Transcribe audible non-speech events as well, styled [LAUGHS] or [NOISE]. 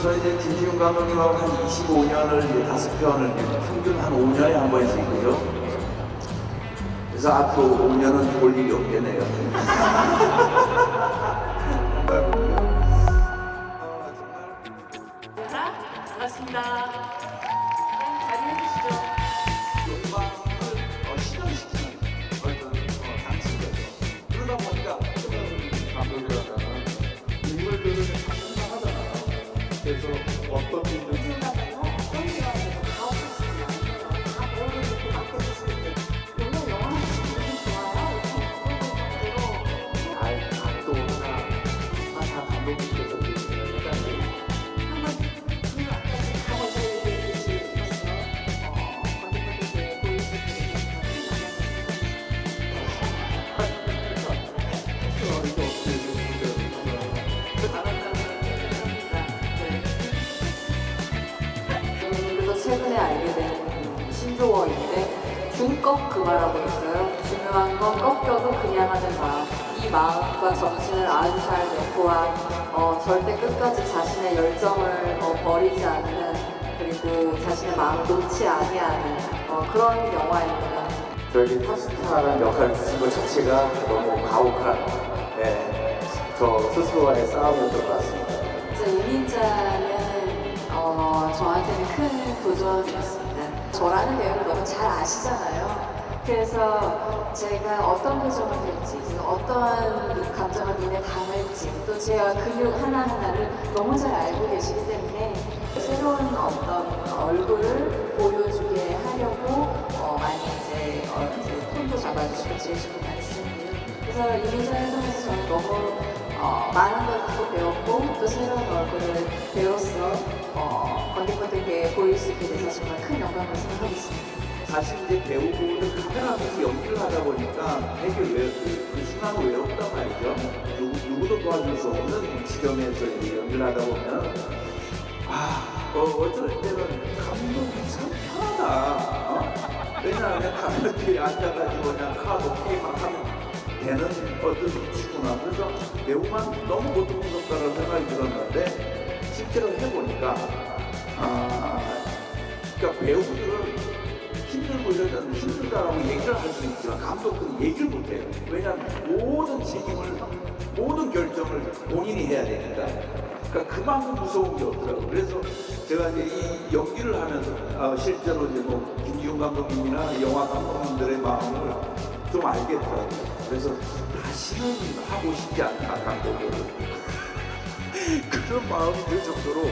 저 이제 김지훈 감독님하고 한 25년을 이제 다섯 편을 평균 한 5년에 한 번씩 그죠? 그래서 앞으로 5년은 볼 일이 없겠네요. [LAUGHS] 최근에 알게 된 신조어인데 중꺾 그마라고 있어요. 중요한 건 꺾여도 그냥 하는 마음. 이 마음과 정신을 아주 잘 내포한 어, 절대 끝까지 자신의 열정을 어, 버리지 않는 그리고 자신의 마음을 놓지 아니하는 어, 그런 영화입니다. 저에게 탑스타라는 역할을 주신 것 자체가 너무 가혹한 네, 저 스스로와의 싸움이었던 것 같습니다. 이민자는 어, 저한테는 큰 도전이었습니다. 저라는 배우를 너무 잘 아시잖아요. 그래서 제가 어떤 표정을 할지, 어떠한 감정을 눈에 담을지, 또 제가 근육 하나하나를 너무 잘 알고 계시기 때문에 새로운 어떤 얼굴을 보여주게 하려고 어, 많이 이제, 어, 이제 톤도 잡아주시고 많이 주셨고요. 그래서 이민자를 통해서 저는 너무 어, 많은 걸또 배웠고 또 새로운 얼굴을 배웠어 어, 관객분들께 보일 수 있게 돼서 정말 큰 영광을 생각하고 있습니다. 사실 이제 배우는 카메라 앞에서 연기를 하다 보니까 되게 외, 그, 그 순간을 외롭단 말이죠. 누구, 누구도 도와줄 수 없는 지점에서 이제 연기를 하다 보면 아, 어, 어쩔 때는 감독이 참 편하다. 어? 왜냐하면 카메라 뒤에 앉아가지고 그냥 카드 게임만 하면 되는 어떤 위치구나. 그래서 배우만 너무 고통스럽다는 생각이 들었는데 실제로 해보니까 아, 그러니까 배우들은 이러면 힘들다라고 얘기를 할 수 있지만 감독은 얘기를 못해요. 왜냐하면 모든 책임을 모든 결정을 본인이 해야 되니까. 그러니까 그만큼 무서운 게 없더라고요. 그래서 제가 이제 이 연기를 하면서 어, 실제로 이제 뭐 김지훈 감독님이나 영화 감독님들의 마음을 좀 알겠더라고요. 그래서 다시는 하고 싶지 않다 감독을. [LAUGHS] 그런 마음이 들 정도로